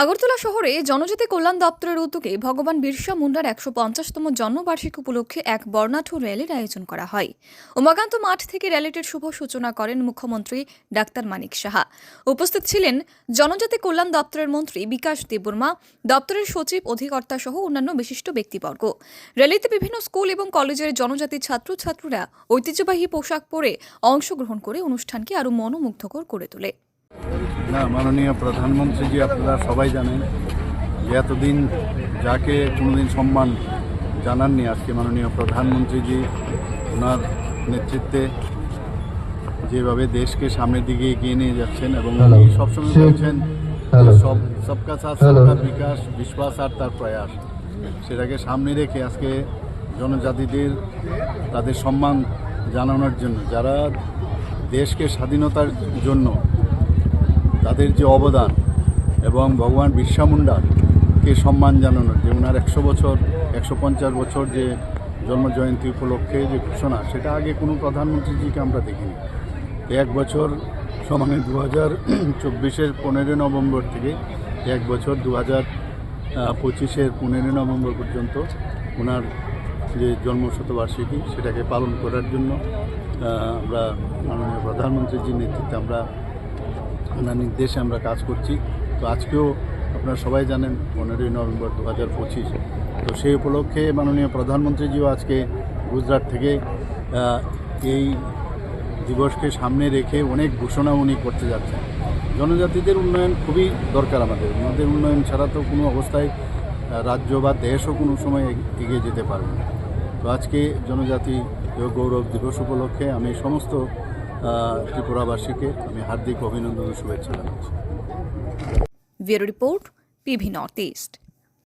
আগরতলা শহরে জনজাতি কল্যাণ দপ্তরের উদ্যোগে ভগবান বিরসা মুন্ডার একশো পঞ্চাশতম জন্মবার্ষিকী উপলক্ষে এক বর্ণাঢ্য র্যালির আয়োজন করা হয়। উমাকান্ত মাঠ থেকে র্যালিটির শুভ সূচনা করেন মুখ্যমন্ত্রী ডাক্তার মানিক সাহা। উপস্থিত ছিলেন জনজাতি কল্যাণ দপ্তরের মন্ত্রী বিকাশ দেববর্মা, দপ্তরের সচিব, অধিকর্তা সহ অন্যান্য বিশিষ্ট ব্যক্তিবর্গ। র্যালিতে বিভিন্ন স্কুল এবং কলেজের জনজাতি ছাত্রছাত্রীরা ঐতিহ্যবাহী পোশাক পরে অংশগ্রহণ করে অনুষ্ঠানকে আরও মনোমুগ্ধকর করে তোলে। না মাননীয় প্রধানমন্ত্রীজি আপনারা সবাই জানেন যে এতদিন যাকে কোনোদিন সম্মান জানাননি আজকে মাননীয় প্রধানমন্ত্রীজি ওনার নেতৃত্বে যেভাবে দেশকে সামনের দিকে এগিয়ে নিয়ে যাচ্ছেন এবং. উনি সবসময় বলছেন. সব সবকা সাথ সবকা বিকাশ বিশ্বাস আর তার প্রয়াস সেটাকে সামনে রেখে আজকে জনজাতিদের তাদের সম্মান জানানোর জন্য যারা দেশকে স্বাধীনতার জন্য তাদের যে অবদান এবং ভগবান বিরসা মুন্ডাকে সম্মান জানানোর যে ওনার একশো বছর, একশো পঞ্চাশ বছর যে জন্মজয়ন্তী উপলক্ষে যে ঘোষণা, সেটা আগে কোনো প্রধানমন্ত্রীজিকে আমরা দেখিনি। এক বছর সমানে দু হাজার চব্বিশের পনেরোই নভেম্বর থেকে এক বছর দু হাজার পঁচিশের পনেরোই নভেম্বর পর্যন্ত ওনার যে জন্মশতবার্ষিকী, সেটাকে পালন করার জন্য আমরা মাননীয় প্রধানমন্ত্রীজির নেতৃত্বে আমরা ওনার নির্দেশে আমরা কাজ করছি। তো আজকেও আপনারা সবাই জানেন, পনেরোই নভেম্বর দু হাজার পঁচিশ। তো সেই উপলক্ষে মাননীয় প্রধানমন্ত্রীজিও আজকে গুজরাট থেকে এই দিবসকে সামনে রেখে অনেক ঘোষণা উনি করতে যাচ্ছেন। জনজাতিদের উন্নয়ন খুবই দরকার আমাদের। ওনাদের উন্নয়ন ছাড়া তো কোনো অবস্থায় রাজ্য বা দেশও কোনো সময় এগিয়ে যেতে পারবে না। তো আজকে জনজাতি গৌরব দিবস উপলক্ষে আমি সমস্ত ত্রিপুরাবাসীকে আমি হার্দিক অভিনন্দন শুভেচ্ছা জানাচ্ছি। Bureau report PV north east.